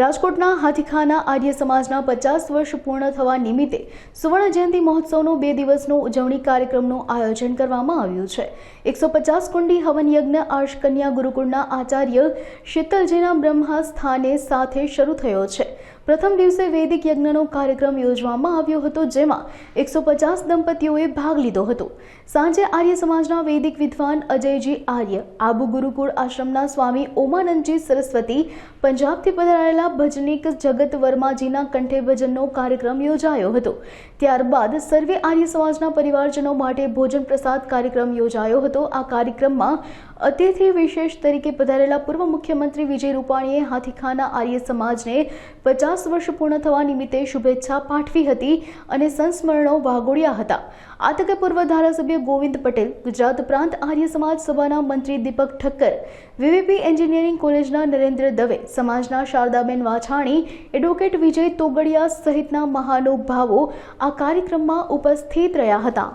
રાજકોટના હાથીખાના આર્ય સમાજના પચાસ વર્ષ પૂર્ણ થવા નિમિત્તે સુવર્ણ જયંતિ મહોત્સવનો બે દિવસનો ઉજવણી કાર્યક્રમનું આયોજન કરવામાં આવ્યું છે. એકસો પચાસ કુંડી હવન યજ્ઞ આર્ષ કન્યા ગુરુકુળના આચાર્ય શીતલજીના બ્રહ્મા સ્થાને સાથે શરૂ થયો છે. પ્રથમ દિવસે વૈદિક યજ્ઞનો કાર્યક્રમ યોજવામાં આવ્યો હતો, જેમાં એકસો પચાસ દંપતીઓએ ભાગ લીધો હતો. સાંજે આર્ય સમાજના વૈદિક વિદ્વાન અજયજી આર્ય, આબુ ગુરુકુળ આશ્રમના સ્વામી ઓમાનંદજી સરસ્વતી, પંજાબથી પધારેલા ભજનીક જગત વર્માજીના કંઠે ભજનનો કાર્યક્રમ યોજાયો હતો. ત્યારબાદ સર્વે આર્ય સમાજના પરિવારજનો માટે ભોજન પ્રસાદ કાર્યક્રમ યોજાયો હતો. આ કાર્યક્રમમાં અતિથિ વિશેષ તરીકે પધારેલા પૂર્વ મુખ્યમંત્રી વિજય રૂપાણીએ હાથીખાના આર્ય સમાજને પચાસ વર્ષ પૂર્ણ થવા નિમિત્તે શુભેચ્છા પાઠવી હતી અને સંસ્મરણો વાગોળ્યા હતા. આ પૂર્વ ધારાસભ્ય ગોવિંદ પટેલ, ગુજરાત પ્રાંત આર્ય સમાજ સભાના મંત્રી દીપક ઠક્કર, વીવીપી એન્જિનિયરિંગ કોલેજના નરેન્દ્ર દવે, સમાજના શારદાબેન વાછાણી, એડવોકેટ વિજય તોગડિયા સહિતના મહાનુભાવો આ કાર્યક્રમમાં ઉપસ્થિત રહ્યા હતા.